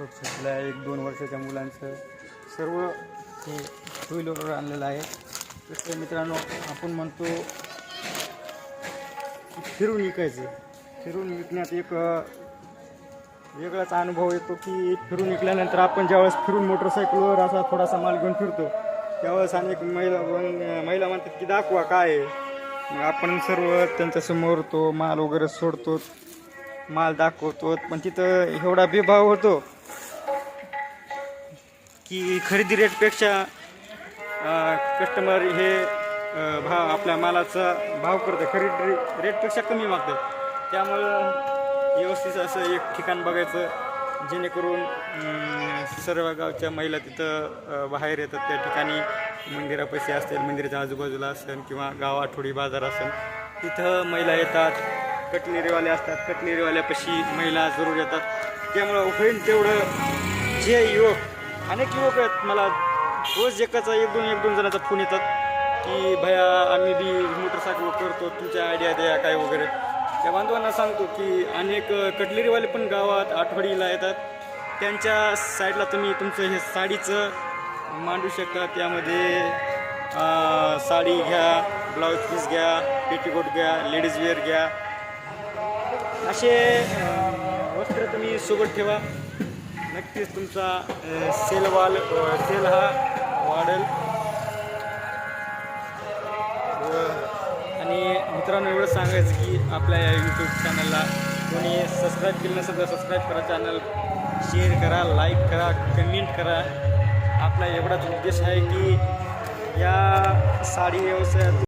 Shot सुटलं आहे एक दोन वर्षाच्या मुलांचं. सर्व हे टू व्हीलरवर आणलेलं आहे. तसं मित्रांनो आपण म्हणतो फिरून विकायचं. फिरून विकण्यात एक वेगळाच अनुभव येतो की फिरून विकल्यानंतर आपण ज्यावेळेस फिरून मोटरसायकलवर असा थोडासा माल घेऊन फिरतो त्यावेळेस अनेक महिला महिला म्हणतात की दाखवा काय आहे. मग आपण सर्व त्यांच्यासमोर तो माल वगैरे सोडतो. माल दाखवतो पण तिथं एवढा बेभाव होतो की खरेदी रेटपेक्षा कस्टमर हे भाव आपल्या मालाचा भाव करतं. खरेदी रेटपेक्षा कमी मागतात त्यामुळं व्यवस्थित असं एक ठिकाण बघायचं जेणेकरून सर्व गावच्या महिला तिथं बाहेर येतात. त्या ठिकाणी मंदिरापैसे असेल मंदिराच्या आजूबाजूला असेल किंवा गाव आठवडी बाजार असेल तिथं महिला येतात. कटलेरीवाले असतात. कटलेरीवाल्यापाशी महिला जरूर येतात. त्यामुळं होईल तेवढं जे युवक अनेक युवक आहेत. मला रोज एकाचा एक दोन एक दोन जणाचा फोन येतात की भया आम्ही बी मोटरसायकल करतो. तुमच्या आयडिया द्या काय वगैरे. त्या बांधवांना सांगतो की अनेक कटलेरीवाले पण गावात आठवडीला येतात. त्यांच्या साईडला तुम्ही तुमचं हे साडीचं मांडू शकता. त्यामध्ये साडी घ्या ब्लाऊज पीस घ्या पेटीकोट घ्या लेडीज वेअर घ्या. असे वस्त्र तुम्ही सोबत ठेवा. नक्कीच तुमचा सेल वाल सेल हा वाढेल. आणि मित्रांनो एवढं सांगायचं की आपल्या या यूट्यूब चॅनलला कोणी सबस्क्राईब केलं नसेल तर सबस्क्राईब करा चॅनल शेअर करा लाईक करा कमेंट करा. आपला एवढाच उद्देश आहे की या साडी व्यवसायात